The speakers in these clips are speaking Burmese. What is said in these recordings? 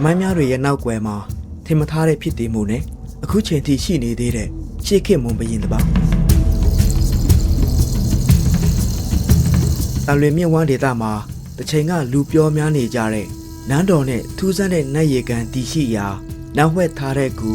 သမိုင်းများတွေရဲ့နောက်ွယ်မှာထင်မထားတဲ့ဖြစ်တည်မှုနဲ့အခုချိန်ထိရှိနေသေးတဲ့ရှေးခေတ်မွန်ဘရင်တစ်ပါးတလွေမြင့်ဝမ်းဒေသမှာတစ်ချိန်ကလူပြောများနေကြတဲ့နန်းတော်နဲ့ထူးဆန်းတဲ့နတ်ရေကန်တည်ရှိရာနောက်ဝက်ထားတဲ့ကူ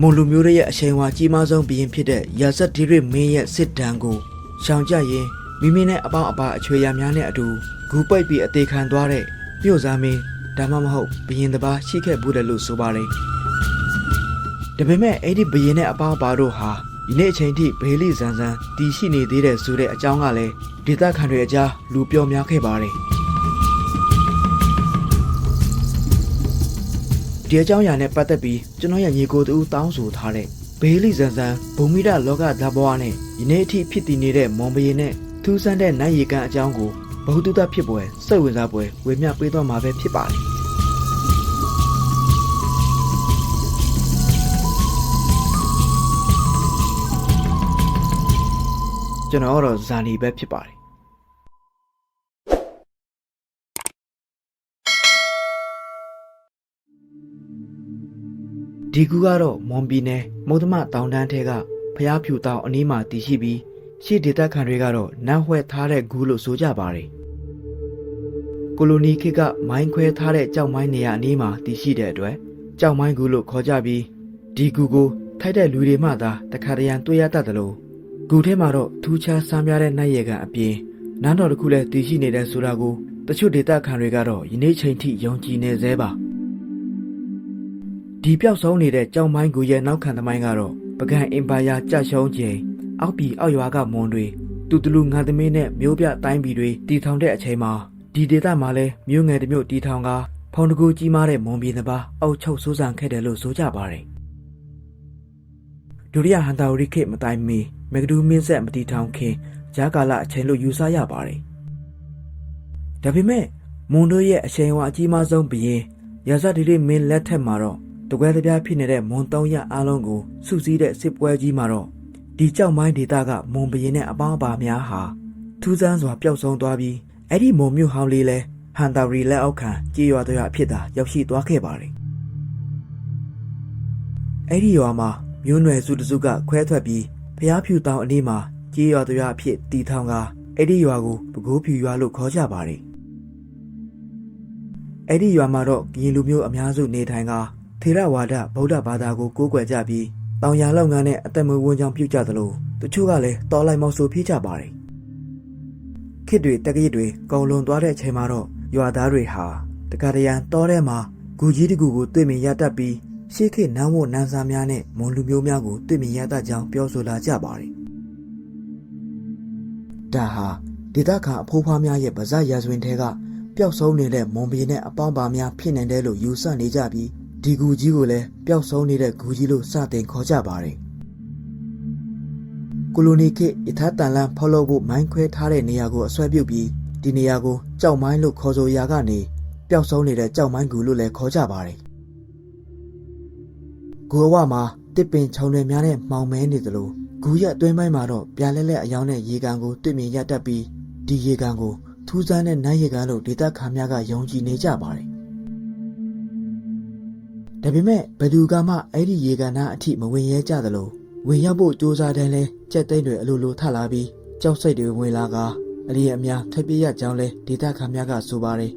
မွန်လူမျိုးတွေရဲ့အချိန်ဝါကြီးမားဆုံးဘရင်ဖြစ်တဲ့ရာဇတ်ဒီရစ်မင်းရဲ့စစ်တမ်းကိုရှောင်ကြရင်မိမိနဲ့အပေါင်းအပါအချွေရများနဲ့အတူ ဂူပိတ်ပြီးအသေးခံသွားတဲ့မြို့သားမင်းဒါမှမဟုတ်ဘရင်တစ်ပါးရှိခဲ့ဘူးတယ်လို့ဆိုပါတယ်။ဒါပေမဲ့အဲ့ဒီဘရင်နဲ့အပေါင်းအပါတို့ဟာဒီနေ့အချိန်ထိဘေးလိဇန်ဇန်တည်ရှိနေသေးတဲ့ဆိုတဲ့အကြောင်းကလည်းဒေသခံတွေအကြားလူပြောများခဲ့ပါတယ်။ဒီအကြောင်းအရာနဲ့ပတ်သက်ပြီးကျွန်တော်ရဲ့ညီကိုတူတောင်းဆိုထားတဲ့ဘေးလိဇန်ဇန်ဘုံမိဒလောကဓာတ်ဘဝနဲ့ဒီနေ့အထိဖြစ်တည်နေတဲ့မွန်ဘရင်နဲ့ထူးဆန်းတဲ့နိုင်ရီကန်အကြောင်းကို ဘဟုတုတဖြစ်ပွဲစိတ်ဝင်စားပွဲဝေမျှပေးတော့မှာပဲဖြစ်ပါတယ်ကျွန်တော်ကတော့ဇာနီပဲဖြစ်ပါတယ်ဒီကူကတော့မွန်ပြည်နယ်မုဒ္ဓမတောင်တန်းထဲကဖျားဖြူတောင်အနီးမှာတည်ရှိပြီး ရှေ့ဒေသခံတွေကတော့နတ်ဝှက်ထားတဲ့ဂူလို့ဆိုကြပါတယ်ကိုလိုနီခေတ်ကမိုင်းခွဲထားတဲ့ကြောက်မိုင်းနေရာအနီးမှာတည်ရှိတဲ့အတွက်ကြောက်မိုင်းဂူလို့ခေါ်ကြပြီးဒီဂူကိုထိုက်တဲ့လူတွေမှသာတခါတရံတွေ့ရတတ်တယ်လို့ဂူထဲမှာတော့ထူးခြားဆန်းပြတဲ့နတ်ရေကန်အပြင်နန်းတော်တစ်ခုလည်းတည်ရှိနေတဲ့ဆိုတာကိုတချို့ဒေသခံတွေကတော့ယနေ့ချိန်ထိယုံကြည်နေသေးပါဒီပျောက်ဆုံးနေတဲ့ကြောင်မိုင်းဂူရဲ့နောက်ခံသမိုင်းကတော့ပကံအင်ပါယာကြရှုံးချိန် အောက်ပြည်အောက်ရွာကမွန်တွေတူတူလူငါသမီးနဲ့မျိုးပြတိုင်းပြည်တွေတည်ထောင်တဲ့အချိန်မှာဒီဒေသမှာလည်းမျိုးငယ်တစ်မျိုးတည်ထောင်ကဖောင်တကူကြီးမားတဲ့မွန်ပြည်တစ်ပါးအောက်ချုပ်စိုးစံခဲ့တယ်လို့ဆိုကြပါတယ်ဒုတိယဟန်တာဝရိခေတ်မတိုင်မီမဂဒူးမင်းဆက်မတီထောင်ခင်ဂျာကာလအချိန်လို့ယူဆရပါတယ်။ဒါပေမဲ့မွန်တို့ရဲ့အချိန်ဝါအကြီးမားဆုံးဘရင်ရာဇဒီရိမင်းလက်ထက်မှာတော့တကွဲတပြားဖြစ်နေတဲ့မွန်၃ရအားလုံးကိုစုစည်းတဲ့စစ်ပွဲကြီးမှာတော့ ဒီကြောက်မိုင်းဒေတာကမွန်ဘရင်နဲ့အပေါင်းအပါများဟာထူးဆန်းစွာပျောက်ဆုံးသွားပြီးအဲ့ဒီမွန်မြို့ဟောင်းလေးလဲဟန်တာဝရီလက်အောက်ခံကြေးရွာတို့ရအဖြစ်သာရောက်ရှိသွားခဲ့ပါတယ်။အဲ့ဒီရွာမှာမျိုးနွယ်စုတစုကခွဲထွက်ပြီးဖျားဖြူတောင်အနီးမှာကြေးရွာတရွာအဖြစ်တည်ထောင်ကအဲ့ဒီရွာကိုပကိုးဖြူရွာလို့ခေါ်ကြပါတယ်။အဲ့ဒီရွာမှာတော့ကရင်လူမျိုးအများစုနေထိုင်ကထေရဝါဒဗုဒ္ဓဘာသာကိုကိုးကွယ်ကြပြီး တောင်ယာလုပ်ငန်းနဲ့အသက်မွေးဝမ်းကြောင်းပြုကြသလိုတချို့ကလည်းတော်လိုက်မောက်ဆိုဖြစ်ကြပါတယ်။ခေတ်တွေတက္ကရာတွေကုံလွန်သွားတဲ့အချိန်မှာတော့ရွာသားတွေဟာတက္ကရာတောထဲမှာဂူကြီးတကူကိုတွေ့မြင်ရတတ်ပြီးရှေးခေတ်နန်းဝတ်နန်းစားများနဲ့မွန်လူမျိုးများကိုတွေ့မြင်ရတတ်ကြောင်းပြောဆိုလာကြပါတယ်။ဒါဟာဒေသခံအဖိုးဖွားများရဲ့ဗဇရာဇဝင်ထဲကပျောက်ဆုံးနေတဲ့မွန်ပြည်နဲ့အပေါင်းပါများဖြစ်နိုင်တယ်လို့ယူဆနေကြပြီး ဒီဂူကြီးကိုလည်းပျောက်ဆုံးနေတဲ့ဂူကြီးလို့စတင်ခေါ်ကြပါတယ်။ကိုလိုနီခေတ်ယထာတန်လန်းဖောက်လုပ်ဖို့မိုင်းခွဲထားတဲ့နေရာကိုအဆွဲပြုတ်ပြီးဒီနေရာကိုကြောက်မိုင်းလို့ခေါ်ဆိုရာကနေပျောက်ဆုံးနေတဲ့ကြောက်မိုင်းဂူလို့လည်းခေါ်ကြပါတယ်။ဂူအဝမှာတစ်ပင်ခြုံတွေများနဲ့မှောင်မဲနေသလိုဂူရဲ့အတွင်းပိုင်းမှာတော့ပြာလဲလဲအယောင်နဲ့ရေကန်ကိုတွေ့မြင်ရတတ်ပြီးဒီရေကန်ကိုထူးဆန်းတဲ့နန်းရေကန်လို့ဒေသခံများကယုံကြည်နေကြပါတယ်။ ဒါပေမဲ့ဘယ်သူကမှအဲ့ဒီရေကန်နာအထိမဝင်ရဲကြသလိုဝင်ရောက်ဖို့စ조사တဲ့လဲကြက်သိန်းတွေအလိုလိုထလာပြီးကြောက်စိတ်တွေဝင်လာကအလီအများထွက်ပြေးရကြောင်းလဲဒေသခံများကဆိုပါတယ်။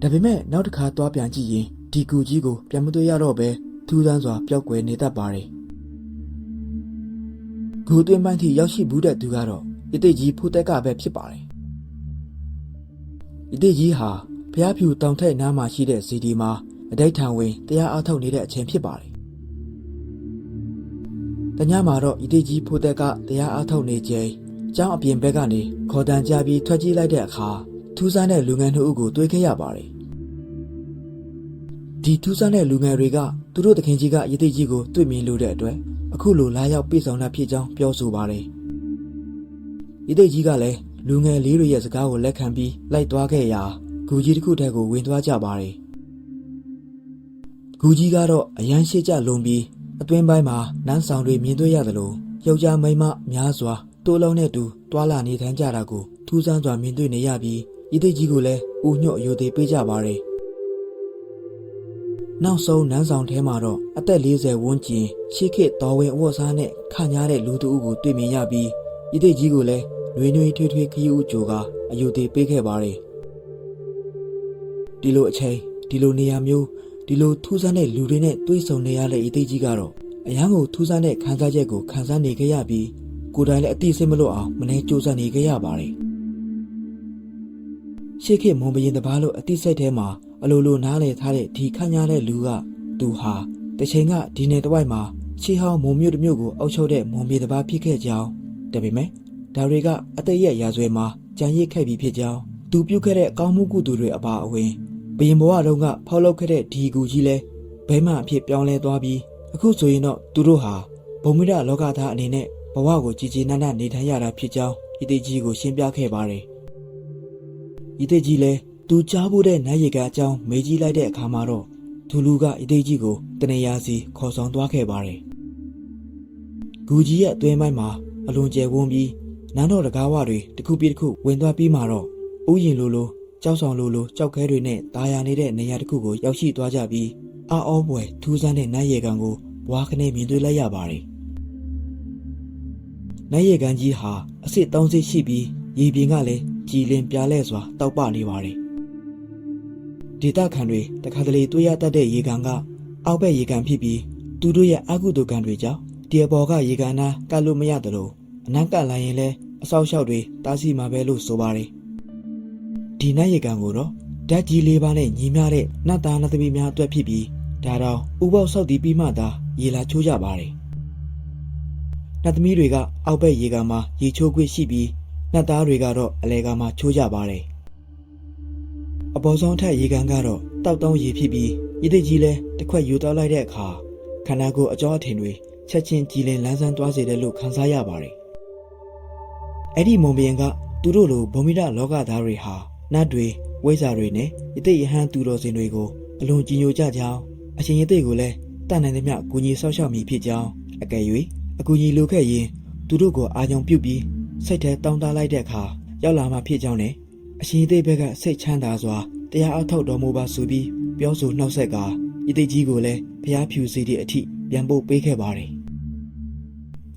ဒါပေမဲ့နောက်တစ်ခါသွားပြန်ကြည့်ရင်ဒီကူကြီးကိုပြန်မတွေ့ရတော့ပဲထူးဆန်းစွာပျောက်ကွယ်နေတတ်ပါတယ်။ဂူတွင်းပိုင်းထိရောက်ရှိဘူးတဲ့သူကတော့ယတိတ်ကြီးဖိုးတက်ကပဲဖြစ်ပါတယ်။ယတိတ်ကြီးဟာ ဖျားဖြူတောင်ထက်နားမှာရှိတဲ့စီဒီမှာအတိတ်ထံဝင်တရားအားထုတ်နေတဲ့အချိန်ဖြစ်ပါတယ်။တညမှာတော့ယတိတ်ကြီးဖိုးတက်ကတရားအားထုတ်နေချိန်အကြောင်းအပြင်ဘက်ကနေခေါ်တန်ကြပြီးထွက်ပြေးလိုက်တဲ့အခါထူးဆန်းတဲ့လူငယ်နှစ်ဦးကိုတွေ့ခဲ့ရပါတယ်။ဒီထူးဆန်းတဲ့လူငယ်တွေကသူတို့တခင်ကြီးကရတိကြီးကိုတွေ့မြင်လို့တဲ့အတွက်အခုလိုလာရောက်ပြေဆောင်တာဖြစ်ကြောင်းပြောဆိုပါတယ်။ရတိကြီးကလည်းလူငယ်လေးတွေရဲ့စကားကိုလက်ခံပြီးလိုက်သွားခဲ့ရာ ဂူကြီးတစ်ခုတည်းကိုဝင်သွားကြပါတယ်။ဂူကြီးကတော့အရန်ရှိကြလုံပြီးအတွင်းပိုင်းမှာနန်းဆောင်တွေမြင်တွေ့ရသလိုယောက်ျားမိန်းမများစွာတိုးလုံးနဲ့တူတွာလာနေထိုင်ကြတာကိုထူးဆန်းစွာမြင်တွေ့နေရပြီးဤသိကြီးကိုလည်းဦးညွတ်အယိုသေးပေးကြပါတယ်နောက်ဆုံးနန်းဆောင်ထဲမှာတော့အသက်40ဝန်းကျင်ရှေးခေတ်တော်ဝင်အဝတ်စားနဲ့ခန့်ညားတဲ့လူတအုပ်ကိုတွေ့မြင်ရပြီးဤသိကြီးကိုလည်းနှွေနှွေထွေးထွေးခရီးဦးကြိုကအယိုသေးပေးခဲ့ပါတယ် ဒီလိုအချိန်ဒီလိုနေရာမျိုးဒီလိုထူးဆန်းတဲ့လူတွေနဲ့တွေ့ဆုံနေရတဲ့ဤသိကြီးကတော့အရန်ကိုထူးဆန်းတဲ့ခံစားချက်ကိုခံစားနေခဲ့ရပြီးကိုယ်တိုင်လည်းအတိအစိမ့်မလို့အောင်မနေစူးစမ်းနေခဲ့ရပါတယ်ရှေးခေတ်မွန်ဘရင်တပားလို့အတိစိတ်ထဲမှာအလိုလိုနားလည်ထားတဲ့ဒီခန့်ညားတဲ့လူကသူဟာတချိန်ကဒီနယ်တစ်ဝိုက်မှာရှေးဟောင်းမုံမျိုးတစ်မျိုးကိုအုပ်ချုပ်တဲ့မွန်မြေတပားဖြစ်ခဲ့ကြောင်းတပည့်မဲ့ဒါတွေကအသက်ရက်ရာဇဝဲမှာကြံရစ်ခဲ့ပြီးဖြစ်ကြောင်းသူပြုတ်ခဲ့တဲ့အကောင်းမှုကုသိုလ်တွေအပါအဝင် ဘရင်ဘဝတုန်းကဖောက်လုပ်ခဲ့တဲ့ဒီကူကြီးလဲဘဲမှအဖြစ်ပြောင်းလဲသွားပြီးအခုဆိုရင်တော့သူတို့ဟာဘုံမိဒလောကသားအနေနဲ့ဘဝကိုကြည်ကြည်နက်နက်နေထိုင်ရတာဖြစ်ကြောင်းဤတိကြီးကိုရှင်းပြခဲ့ပါတယ်ဤတိကြီးလဲသူကြားဖို့တဲ့နိုင်ရီကအကြောင်းမေးကြည့်လိုက်တဲ့အခါမှာတော့သူလူကဤတိကြီးကိုတနေရာစီခေါ်ဆောင်သွားခဲ့ပါတယ်ဂူကြီးရဲ့အတွင်းပိုင်းမှာအလွန်ကျယ်ဝန်းပြီးနန်းတော်တကားဝတွေတစ်ခုပြီးတစ်ခုဝင်သွားပြီးမှတော့ဥယျင်လိုလို ကြောက်ဆောင်လိုလိုကြောက်ခဲတွေနဲ့တာယာနေတဲ့နေရာတစ်ခုကိုရောက်ရှိသွားကြပြီးအာအောပွဲထူးဆန်းတဲ့နိုင်ရီကန်ကိုဘွားခနဲ့မြင်တွေ့လိုက်ရပါတယ်နိုင်ရီကန်ကြီးဟာအစ်စ်30ရှိပြီးရေပြင်ကလည်းကြည်လင်ပြားလဲစွာတောက်ပနေပါတယ်ဒေတာခန်တွေတခါတလေတွေ့ရတတ်တဲ့ရေကန်ကအောက်ဘက်ရေကန်ဖြစ်ပြီးသူတို့ရဲ့အကုသိုလ်ကံတွေကြောင့်ဒီအပေါ်ကရေကန်နာကတ်လို့မရသလိုအနက်ကလာရင်လည်းအဆောက်အအုံတွေတားဆီးမှာပဲလို့ဆိုပါတယ် ဒီနတ်ရေကန်ကိုတော့ဓာတ်ကြီးလေးပါးနဲ့ညီမျှတဲ့နတ်သားနတ်သမီးများအတွက်ဖြစ်ပြီးဒါတော့ဥပေါက်ဆောက်တည်ပြီးမှသာရေလာချိုးကြပါတယ်နတ်သမီးတွေကအောက်ဘက်ရေကန်မှာရေချိုးခွင့်ရှိပြီးနတ်သားတွေကတော့အလဲကန်မှာချိုးကြပါတယ်အပေါ်ဆုံးထက်ရေကန်ကတော့တောက်တောင်းရေဖြစ်ပြီးရည်တကြီးလဲတစ်ခွက်ယူတောက်လိုက်တဲ့အခါခန္ဓာကိုယ်အကြောအထင်တွေချက်ချင်းကြည်လင်လန်းဆန်းသွားစေတယ်လို့ခန်းစားရပါတယ်အဲ့ဒီမုံဘရင်ကသူတို့လိုဗုံမိဒလောကသားတွေဟာ နတ်တွေဝိဇ္ဇာတွေနဲ့ယသိယဟန်သူတော်စင်တွေကိုအလွန်ကြည်ညိုကြကြောင်းအရှင်ယသိကိုလည်းတတ်နိုင်သမျှကိုကြီးဆောက်ရှောက်မိဖြစ်ကြောင်းအကယ်၍အကူကြီးလိုခဲ့ရင်သူတို့ကိုအာရုံပြုတ်ပြီးစိတ်ထဲတောင်းတလိုက်တဲ့အခါရောက်လာမှဖြစ်ကြောင်းနဲ့အရှင်ယသိဘက်ကစိတ်ချမ်းသာစွာတရားအထောက်တော်မူပါဆိုပြီးပြောဆိုနှောက်ဆက်ကယသိကြီးကိုလည်းဖျားဖြူစီတဲ့အထိပြန်ပို့ပေးခဲ့ပါတယ်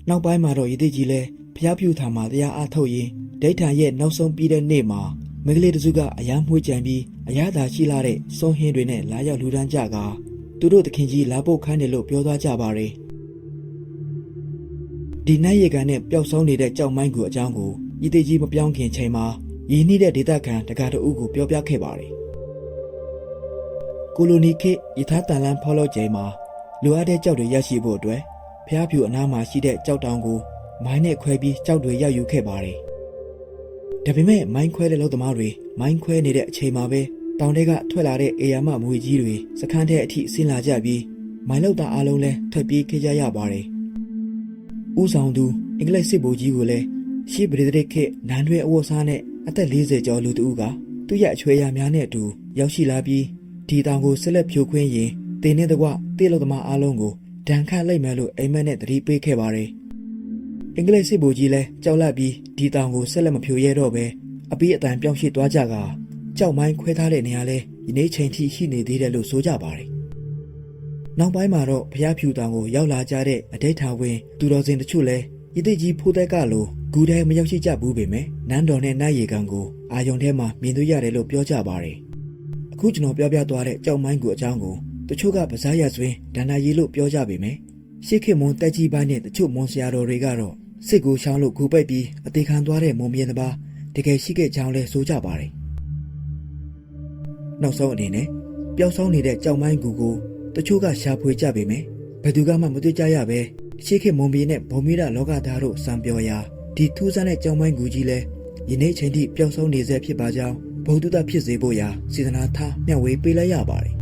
နောက်ပိုင်းမှာတော့ယသိကြီးလည်းဖျားဖြူထာမှာတရားအထုတ်ရင်ဒိဋ္ဌာရဲ့နောက်ဆုံးပြီးတဲ့နေ့မှာ မိန်းကလေးတစုကအယမ်းမှွေးကြံပြီးအရသာရှိလာတဲ့စွန်ဟင်းတွေနဲ့လာရောက်လူဒန်းကြကသူတို့တခင်ကြီးလာဖို့ခိုင်းတယ်လို့ပြောသွားကြပါတယ်ဒီနတ်ရေကန်နဲ့ပျောက်ဆုံးနေတဲ့ကြောက်မိုင်းကူအကြောင်းကိုဤသေးကြီးမပြောင်းခင်ချိန်မှာရင်းနှီးတဲ့ဒေသခံတကားတအုပ်ကိုပြောပြခဲ့ပါတယ်ကိုလိုနီခေတ်ယထာတန်လန်းဖော်လို့ချိန်မှာလူအပ်တဲ့ကြောက်တွေရရှိဖို့အတွက်ဖျားဖြူအနားမှာရှိတဲ့ကြောက်တောင်ကိုမိုင်းနဲ့ခွဲပြီးကြောက်တွေရောက်ယူခဲ့ပါတယ် ဒါပေမဲ့မိုင်းခွဲတဲ့လောက်သမားတွေမိုင်းခွဲနေတဲ့အချိန်မှာပဲတောင်ထဲကထွက်လာတဲ့အေယာမမွေကြီးတွေစခန်းထဲအထိဆင်းလာကြပြီးမိုင်းလောက်သားအလုံးလဲထွက်ပြေးခဲ့ကြရပါတယ်။ဦးဆောင်သူအင်္ဂလိပ်စစ်ဗိုလ်ကြီးကိုလည်းရှေးပရိသတ်ခေတ်နန်းတွဲအဝတ်စားနဲ့အသက်40ကျော်လူတဦးကသူ့ရဲ့အချွေရများနဲ့အတူရောက်ရှိလာပြီးဒီတောင်ကိုဆက်လက်ဖြိုခွင်းရင်တင်းနဲ့တကွတေးလောက်သမားအလုံးကိုဒဏ်ခတ်လိုက်မယ်လို့အိမ်မက်နဲ့တတိပေးခဲ့ပါတယ်။ အင်္ဂလိပ်စစ်ဗိုလ်ကြီးလည်းကြောက်လန့်ပြီးဒီတောင်ကိုဆက်လက်မဖြိုရဲတော့ပဲအပီးအတန်ပြောင်းရွှေ့သွားကြကကြောက်မိုင်းခွဲထားတဲ့နေရာလဲဒီနေ့ချိန်ထိရှိနေသေးတယ်လို့ဆိုကြပါတယ်။နောက်ပိုင်းမှာတော့ဖျားဖြူတောင်ကိုရောက်လာကြတဲ့အတိတ်ထာဝင်သူတော်စင်တချို့လဲဤသိကြီးဖိုးသက်ကလိုဂူထဲမရောက်ရှိကြဘူးပေမဲ့နန်းတော်နဲ့နတ်ရီကန်ကိုအာယုံထဲမှာမြင်တွေ့ရတယ်လို့ပြောကြပါတယ်။အခုကျွန်တော်ပြောပြသွားတဲ့ကြောက်မိုင်းကူအကြောင်းကိုတချို့ကပဇာရဆွင်းဒန္နာရီလို့ပြောကြပေမဲ့ရှေးခေတ်မွန်တက်ကြီးပိုင်းနဲ့တချို့မွန်ဆရာတော်တွေကတော့ စစ်ကိုရှောင်းလို့ဂူပိတ်ပြီးအသေးခံသွားတဲ့မုံမြင်တပါတကယ်ရှိခဲ့ကြောင်းလဲဆိုကြပါတယ်။နောက်ဆုံးအနေနဲ့ပျောက်ဆုံးနေတဲ့ကြောက်မိုင်းကူကိုတချို့ကရှာဖွေကြပေမဲ့ဘယ်သူကမှမတွေ့ကြရပဲရှေးခေတ်မွန်ပြည်နဲ့ဘုံမီရလောကသားတို့စံပြောရာဒီထူးဆန်းတဲ့ကြောက်မိုင်းကူကြီးလဲယနေ့ချိန်ထိပျောက်ဆုံးနေဆဲဖြစ်ပါကြောင်းဘုဒ္ဓတဖြစ်စေဖို့ရာစေတနာထားမျှဝေပေးလိုက်ရပါတယ်